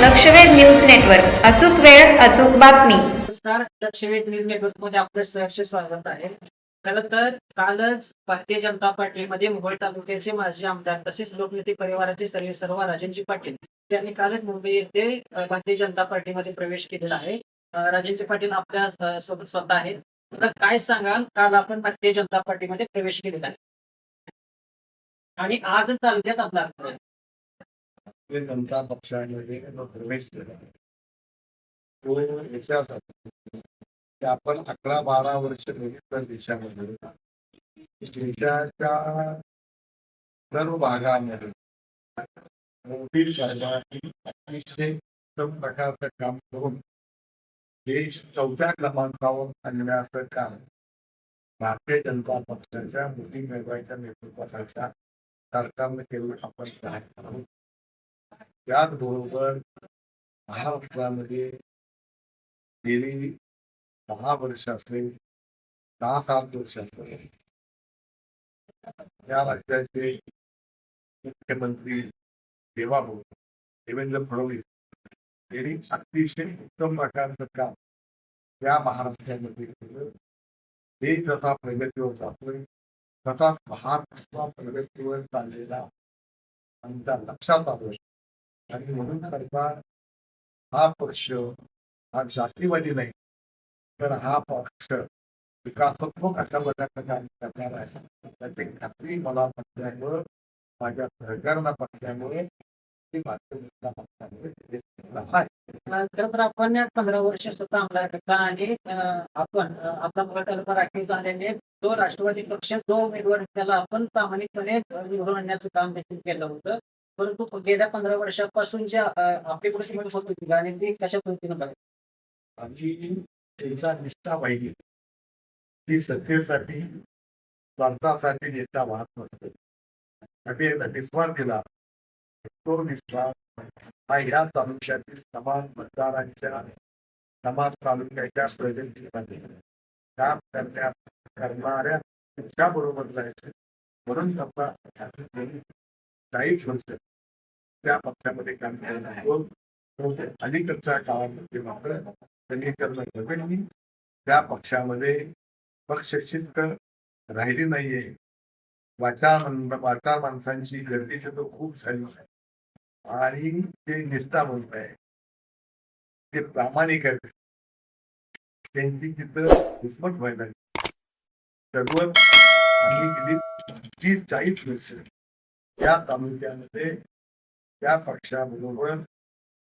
लक्षवेध news network. अचूक वेळ अचूक बातमी. नमस्कार लक्षवेध न्यूज नेटवर्कमध्ये आपलं सहर्ष स्वागत आहे. खरं तर कालच भारतीय जनता पार्टीमध्ये मोहोळ तालुक्याचे माजी आमदार तसेच लोकनेते परिवाराचे सर्व सर्व राजेंद्र पाटील त्यांनी कालच मुंबई येथे भारतीय जनता पार्टीमध्ये प्रवेश केलेला आहे. राजेंद्र पाटील आपल्यासोबत स्वतः आहेत. तर काय सांगाल? काल आपण भारतीय जनता पार्टीमध्ये प्रवेश केलेला आहे. आणि आजच तालुक्यात आपला भारतीय जनता पक्षामध्ये जो प्रवेश केला. तो याच्यासाठी की आपण अकरा बारा वर्ष बघितलं देशामध्ये. देशाच्या सर्व भागामध्ये मोदी साहेबांनी अतिशय उत्तम प्रकारचं काम करून देश चौथ्या क्रमांकावर आणण्याचं काम भारतीय जनता पक्षाच्या मोदी मेहबाच्या नेतृत्वाखालच्या सरकारने केलं आपण त्याचबरोबर महाराष्ट्रामध्ये गेली दहा वर्ष असेल दहा सात वर्ष असेल. या राज्याचे मुख्यमंत्री देवाभाऊ देवेंद्र फडणवीस यांनी अतिशय उत्तम प्रकारचं काम या महाराष्ट्रामध्ये केलं. देश जसा प्रगतीवर जातोय तसाच भारत प्रगतीवर चाललेला आमच्या लक्षात आलोय आणि म्हणून करता हा पक्ष हा जातीवादी नाही तर हा पक्ष विकासात्मक अशा प्रकारचं करणार आहे त्याची खात्री मला पटल्यामुळं माझ्या सहकारांना पटल्यामुळे मी भारतीय जनता पक्षामुळे आहे. खरं तर आपण पंधरा वर्ष स्वतः अंमलात होता आणि आपण अं, आपला मोहोळ राखीव झाल्याने तो राष्ट्रवादी पक्ष जो उमेदवार त्याला आपण प्रामाणिकपणे निवडून आणण्याचं काम देखील केलं होतं परंतु गेल्या पंधरा वर्षापासून जे अं, आपली म्हणजे होत होती आणि ती कशा पद्धतीनं बघायची? आमची एकदा निष्ठा पाहिजे. ती सत्तेसाठी स्वार्थासाठी निष्ठा वाहत नसते. आम्ही एकदा दिला तो निस्वार्थ हा या तालुक्यातील समान मतदारांच्या समान तालुक्याच्या प्रगतीसाठी काम करण्यास करणाऱ्या त्या बरोबर म्हणून समजा चाळीस वर्ष त्या पक्षामध्ये काम केलं अलीकडच्या काळामध्ये मात्र त्यांनी कर्ण नवीन त्या पक्षामध्ये पक्षशिस्त राहिली नाहीये. वाचा वाचा माणसांची गर्दी तर खूप झाली. आणि ते निष्ठा म्हणत आहे. ते प्रामाणिक आहेत. त्यांची तिथं दुश्मन व्हायला सर्व आम्ही गेली तीस चाळीस वर्ष. त्या तालुक्यामध्ये त्या पक्षाबरोबर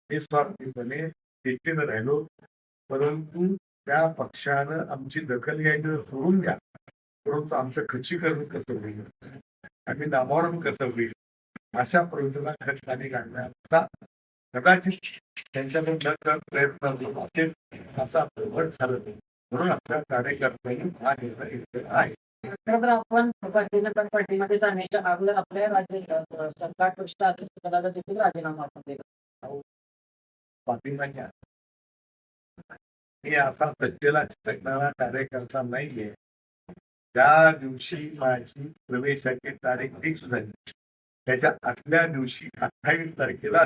निस्वार्थीपणे एकटीनं राहिलो. परंतु त्या पक्षानं आमची दखल घ्यायची सोडून द्या. परंतु आमचं खचीकरण कसं होईल? आम्ही नामोरण कसं होईल? अशा प्रवृत्तीला खटकाने काढण्याचा कदाचित त्यांच्याकडून प्रयत्न असेल असा प्रवट झालं नाही. म्हणून आपल्या कार्यकर्त्यांनी हा निर्णय घेतलेला आहे. खरं आपण भारतीय जनता पार्टीमध्ये जाण्याच्या अगोदर आपल्या राज्य सरकार देखील राजीनामा आपण दिला. मी असा सत्तेला चिटकणारा कार्यकर्ता नाहीये. त्या दिवशी माझी प्रवेशाची तारीख फिक्स झाली. त्याच्या आदल्या दिवशी अठ्ठावीस तारखेला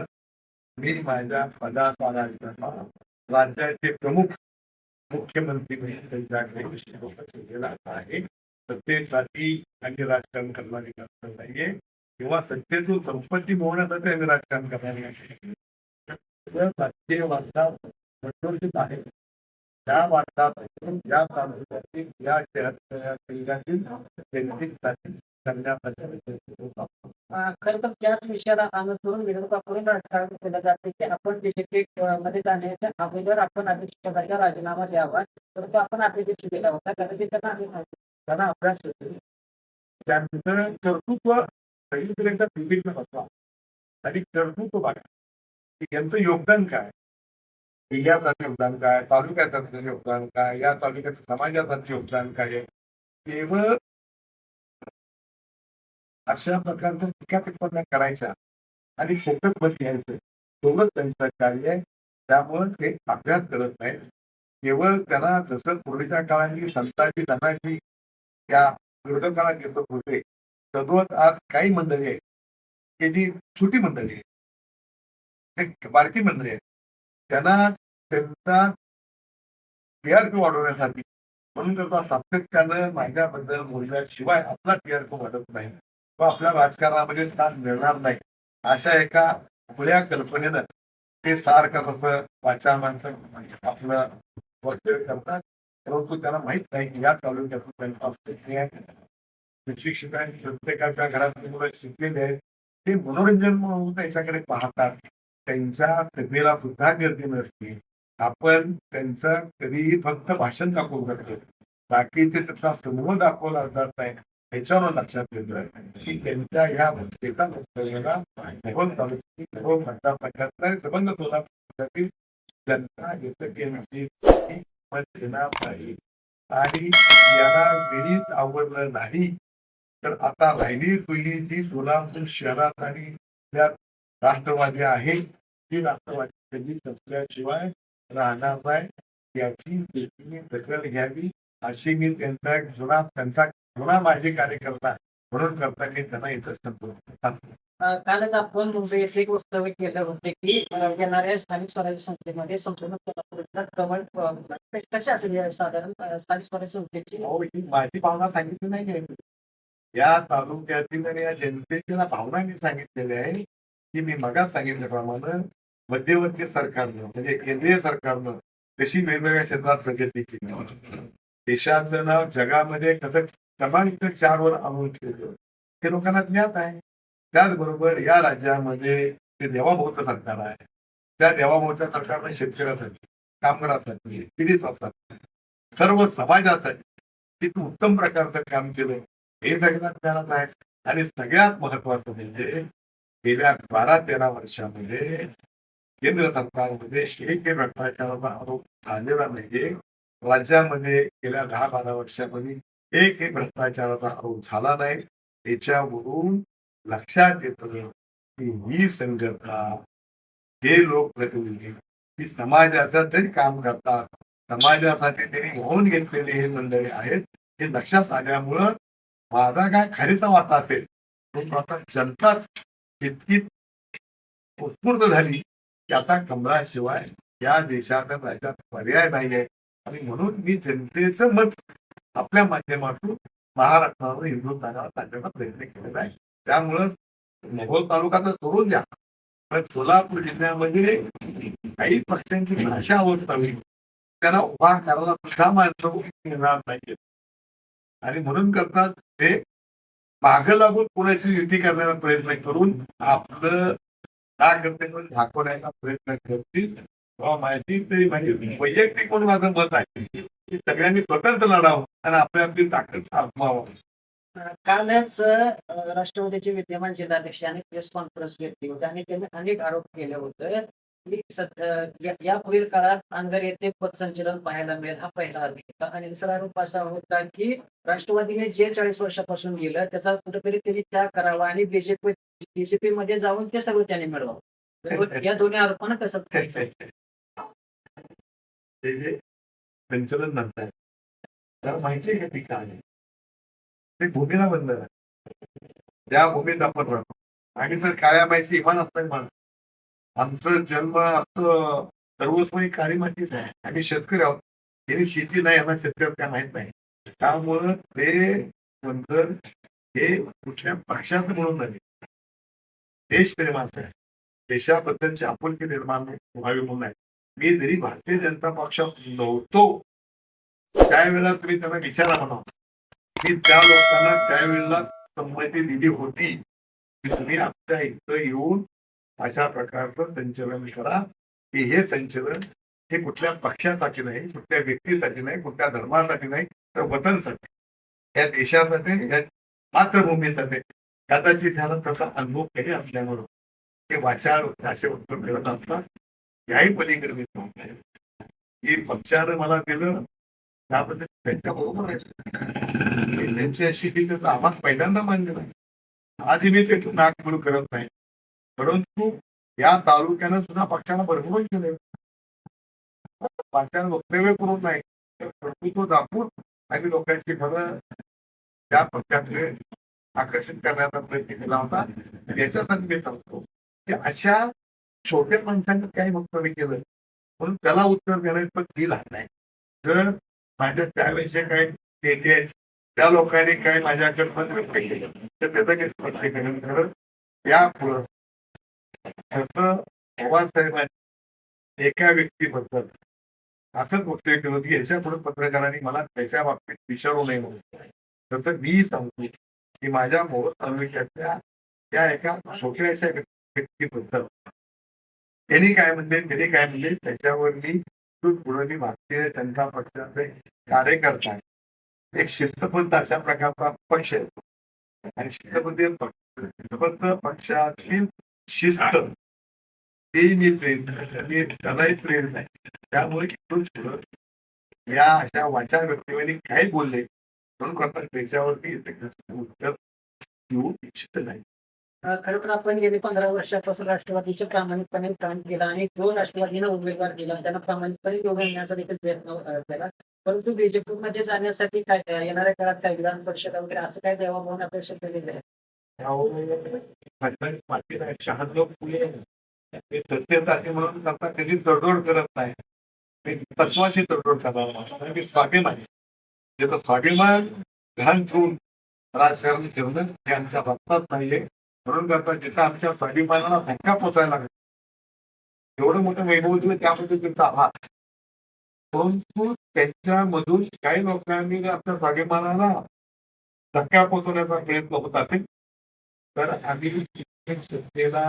मी माझ्या पदाचा राजीनामा राज्याचे प्रमुख मुख्यमंत्री म्हणून त्यांच्याकडे विषय केलेला आहे. सत्तेसाठी आणि राजकारण करणारी गरज नाहीये. किंवा सत्तेतून संपत्ती मिळवण्यासाठी आम्ही राजकारण करणारी नाही वार्ता प्रचलित आहे त्या वार्तापासून या तालुक्यातील या शहर जिल्ह्यातील जनतेसाठी खर तर त्याच विषयाला अनुसरून विरोधकाकडून राजकारण केलं जाते की आपण बीजेपी मध्ये जाण्याच्या अगोदर आपण अध्यक्षपदाचा राजीनामा द्यावा. परंतु आपण अध्यक्ष दिला होता. कारण ते त्यांना आम्ही त्यांना अभ्यास होतो त्यांचं कर्तृत्व सगळीकडे विभिन्न बसवा. आणि कर्तृत्व बघा. यांचं योगदान काय? जिल्ह्यासाठी योगदान काय? तालुक्यासाठी योगदान काय? या तालुक्याचं समाजासाठी योगदान काय? आहे? केवळ अशा प्रकारच्या टीका टिप्पण्या करायच्या आणि फोकसमध्ये घ्यायचं. एवढंच त्यांचं कार्य आहे. त्यामुळे ते अभ्यास करत नाहीत. केवळ त्यांना जसं पूर्वीच्या काळातली संतांची धनाची त्या विरोधकांना दिसत होते तद्वत आज काही मंडळी आहेत. की जी छोटी मंडळी आहे बारकी मंडळी आहेत. त्यांना त्यांचा टीआरपी वाढवण्यासाठी म्हणून त्याचा सातत्यानं माझ्याबद्दल बोलल्याशिवाय आपला टीआरपी वाढत नाही. व आपल्या राजकारणामध्ये स्थान मिळणार नाही. अशा एका उघड्या कल्पनेनं ते सारखं तसं वाचा माणसं आपलं वक्तव्य करतात. परंतु त्यांना माहीत नाही की या तालुक्यातून त्यांचा अस्तित्व आहे सुशिक्षित प्रत्येकाच्या घरातली मुलं शिकलेले आहेत ते मनोरंजन म्हणून त्याच्याकडे पाहतात. त्यांच्या सभेला सुद्धा गर्दी नसते. आपण त्यांचं कधीही फक्त भाषण दाखवू शकतो बाकीचे त्याचा समूह दाखवला जात नाही. त्याच्यावर लक्षात घेतलं की त्यांच्या ह्या भक्तीचा वक्तव्याला सर्व तालुक्यातील सर्व मतदारसंघातल्या संबंध सोलापूर जनता एकतेची की देणार नाही. आणि याला वेळीच आवडलं नाही. तर आता राहिली खुली जी सोलापूर शहरात आणि त्यात राष्ट्रवादी आहे. ती राष्ट्रवादी कधी संपल्याशिवाय राहणार नाही. याची देखील दखल घ्यावी अशी मी त्यांचा जुना त्यांचा जुना माझे कार्यकर्ता म्हणून करता की त्यांना इथं संपवतो कालच आपण मुंबई येथे एक वक्तव्य केलं होते की येणाऱ्या स्थानिक स्वराज्य संस्थेमध्ये संपूर्ण सोलापूरचा कशी असेल साधारण स्थानिक स्वराज्य संस्थेची? ही माझी भावना सांगितली नाही आहे. या तालुक्यातील आणि या जनतेच्या भावना मी सांगितलेल्या आहे की मी मगाच सांगितल्याप्रमाणे मध्यवर्ती सरकारनं म्हणजे केंद्रीय सरकारनं कशी वेगवेगळ्या क्षेत्रात प्रगती केली. देशाचं नाव जगामध्ये कसं क्रमांक चार वर आणून ठेवलं हे लोकांना ज्ञात आहे. त्याचबरोबर या राज्यामध्ये ते देवाभाऊचं सरकार आहे त्या देवाभाऊच्या सरकारने शेतकऱ्यासाठी कामगारासाठी पीडितासाठी सर्व समाजासाठी तिथे उत्तम प्रकारचं काम केलं. हे सगळ्यात ज्ञानात आहे. आणि सगळ्यात महत्वाचं म्हणजे गेल्या बारा तेरा वर्षामध्ये केंद्र सरकारमध्ये एक भ्रष्टाचाराचा आरोप झालेला नाहीये. राज्यामध्ये गेल्या दहा बारा वर्षामध्ये एक एक भ्रष्टाचाराचा आरोप झाला नाही. त्याच्यावरून लक्षात येतं की ही संघटना हे लोकप्रतिनिधी ही समाजासाठी तरी काम करतात. समाजासाठी त्यांनी घेऊन घेतलेले हे मंडळी आहेत. हे लक्षात आल्यामुळं माझा काय खरीचा वाटा असेल तो आता जनताच इतकी उत्स्फूर्त झाली की आता कमराशिवाय या देशात राज्यात पर्याय नाही आहे आणि म्हणून मी जनतेचं मत आपल्या माध्यमातून महाराष्ट्रावर हिंदुस्थानावर सांगण्याचा प्रयत्न केलेला आहे. त्यामुळं मोहोळ तालुका तर सोडून द्या. पण सोलापूर जिल्ह्यामध्ये काही पक्षांची भाषा अवस्थावी त्यांना उभा करायला सुद्धा माणसं येणार नाहीये आणि म्हणून करतात ते मागं लागून कोणाची युती करण्याचा प्रयत्न करून आपलं का दाखवण्याचा प्रयत्न करतील. किंवा माझी तरी माझी वैयक्तिक म्हणून माझं मत आहे की सगळ्यांनी स्वतंत्र लढावं आणि आपल्या आपली ताकद थांबवावं कालच राष्ट्रवादीचे विद्यमान जिल्हाध्यक्ष यांनी प्रेस कॉन्फरन्स घेतली होती आणि त्यांनी अनेक आरोप केले होते. की या- यापुढील काळात अंगर येथे पथसंचलन पाहायला मिळेल हा पहिला आरोप होता. आणि दुसरा आरोप असा होता की राष्ट्रवादीने जे चाळीस वर्षापासून गेलं त्याचा कुठेतरी त्यांनी त्याग करावा आणि बीजेपी बीजेपी मध्ये जाऊन ते सगळं त्यांनी मिळवावं. या दोन्ही आरोपांना कसं ते जे संचलन म्हणतात त्याला माहिती आहे का ती? ते भूमीला बंधन आहे त्या भूमीत आपण राहतो. आणि तर काळ्या माहिती इमान असताना माणूस आमचं जन्म आमचं सर्वस्वी काळी मातीच आहे. आम्ही शेतकरी आहोत. त्यांनी शेती नाही आम्हाला शेतकऱ्यात काय माहीत नाही. त्यामुळं ते बंधन हे कुठल्या पक्षाचं म्हणून नाही. देश प्रेमाचं आहे देशाबद्दलची आपुलकी निर्माण व्हावी म्हणून आहे मी जरी भारतीय जनता पक्षात नव्हतो त्यावेळेला तुम्ही त्यांना विचारा म्हणा. मी त्या लोकांना त्यावेळेला संमती दिली होती की तुम्ही आपल्या इथं येऊन अशा प्रकारचं संचलन करा की हे संचलन हे कुठल्या पक्षासाठी नाही कुठल्या व्यक्तीसाठी नाही कुठल्या धर्मासाठी नाही तर वतनसाठी या देशासाठी या मातृभूमीसाठी. कदाचित त्याला तसा अनुभव काही असल्यामुळं. ते वाचार असे उत्तर मिळत असतात. याही पलीकडे मी की पक्षानं मला दिलं त्याबद्दल त्यांच्या बरोबर आहे. त्यांची अशी ही तर आम्हाला पहिल्यांदा मान्य नाही. आजही मी ते नागपूर करत नाही. परंतु या तालुक्यानं सुद्धा पक्षाला भरभरून केले पक्षानं वक्तव्य करून नाही. तर कर्तृत्व दाखवून आणि लोकांची खरं त्या पक्षाकडे आकर्षित करण्याचा प्रयत्न केला होता. याच्यासाठी मी सांगतो की अशा छोट्या माणसांनी काही वक्तव्य केलं म्हणून त्याला उत्तर देण्याचं पण ती लहान जर माझ्या त्याविषयी काही नेते आहेत त्या लोकांनी काय माझ्याकडे पण व्यक्त केलं. तर त्याचं काही स्पष्टीकरण करत यापुढं असं पवार साहेबांनी एका व्यक्तीबद्दल असंच वक्तव्य केलं की याच्यापुढे पत्रकारांनी मला त्याच्या बाबतीत विचारू नये म्हणून. तसं मी सांगतो की माझ्या मोहोळ तालुक्यातल्या त्या एका छोट्याशा व्यक्तीबद्दल. त्यांनी काय म्हणले? त्यांनी काय म्हणले? त्याच्यावर मी पुढे मी भारतीय जनता पक्षाचे कार्यकर्ता आहे. एक शिस्तबद्ध अशा प्रकारचा पक्ष आहे. आणि शिस्तबद्ध शिस्तबद्ध पक्षातील शिस्त ती मी प्रेम त्यालाही प्रेम नाही. त्यामुळे इथून पुढं या अशा वाचा व्यक्तीवर काही बोलले म्हणून करता त्याच्यावरती उत्तर देऊ इच्छित नाही. खर खरं तर आपण गेली पंधरा वर्षापासून राष्ट्रवादीचे प्रामाणिकपणे काम केलं आणि जो राष्ट्रवादीनं उमेदवार दिला. त्यांना प्रामाणिकपणे निवडून येण्याचा देखील प्रयत्न केला परंतु बीजेपी मध्ये जाण्यासाठी काय येणाऱ्या काळात काय विधान परिषद वगैरे असं काय द्यावं म्हणून अपेक्षा केलेली आहे? शहादेव फुले ते सत्तेसाठी म्हणून करता कधी तडजोड करत नाही. ते तत्वाशी तडजोड करणार स्वाभिमान आहे. स्वाभिमान घाण ठेवून राजकारण ठेवणं हे आमच्या रक्तात नाहीये. म्हणून करता जिथं आमच्या स्वाभिमानाला धक्का पोचायला लागला एवढं मोठं वैभव दिलं त्यामध्ये त्यांचा आभार परंतु त्यांच्यामधून काही लोकांनी आपल्या स्वाभिमानाला धक्का पोचवण्याचा प्रयत्न होत असेल तर आम्ही सत्तेला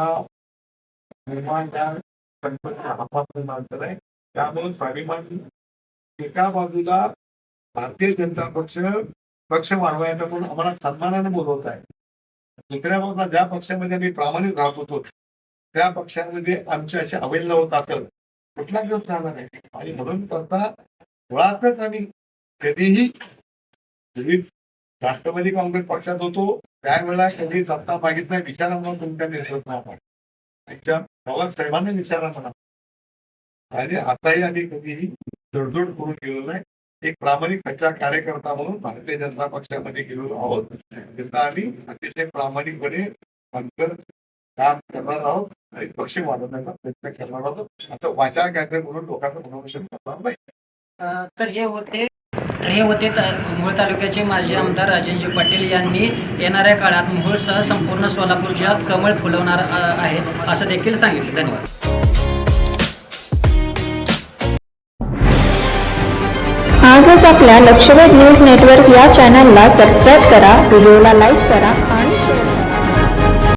माणसं आहे. त्यामुळे स्वाभिमान एका बाजूला भारतीय जनता पक्ष पक्ष वाढवायचा म्हणून आम्हाला सन्मानाने बोलवत आहे. दुसऱ्या बाजूला ज्या पक्षामध्ये आम्ही प्रामाणिक राहत होतो त्या पक्षामध्ये आमची अशी अवहेलना होत असेल कुठला दिवस राहणार नाही आणि म्हणून करता मुळातच आम्ही कधीही राष्ट्रवादी काँग्रेस पक्षात होतो त्यावेळेला कधी सत्ता मागितल्या विचारा म्हणून तुमच्या नेतृत्वात नाही पवार साहेबांनी विचारा म्हणा आणि आताही आम्ही कधीही जोडजोड करून गेलो नाही. एक प्रामाणिक सच्चा कार्यकर्ता म्हणून भारतीय जनता पक्षामध्ये गेलेलो आहोत. तिथं आम्ही अतिशय प्रामाणिकपणे अंतर काम करणार आहोत. आणि पक्ष वाढवण्याचा प्रयत्न करणार आहोत. असं वाचा काहीतरी म्हणून लोकांचं मनोरंजन करणार नाही तर हे होते तर हे होते मोहोळ तालुक्याचे माजी आमदार राजेंद्र पाटील यांनी येणाऱ्या काळात मोहोळसह संपूर्ण सोलापूर जिल्ह्यात कमळ फुलवणार आहे असं देखील सांगितलं. धन्यवाद. आजच आपल्या लक्षवेध न्यूज नेटवर्क या चॅनलला सबस्क्राईब करा व्हिडिओला लाईक करा.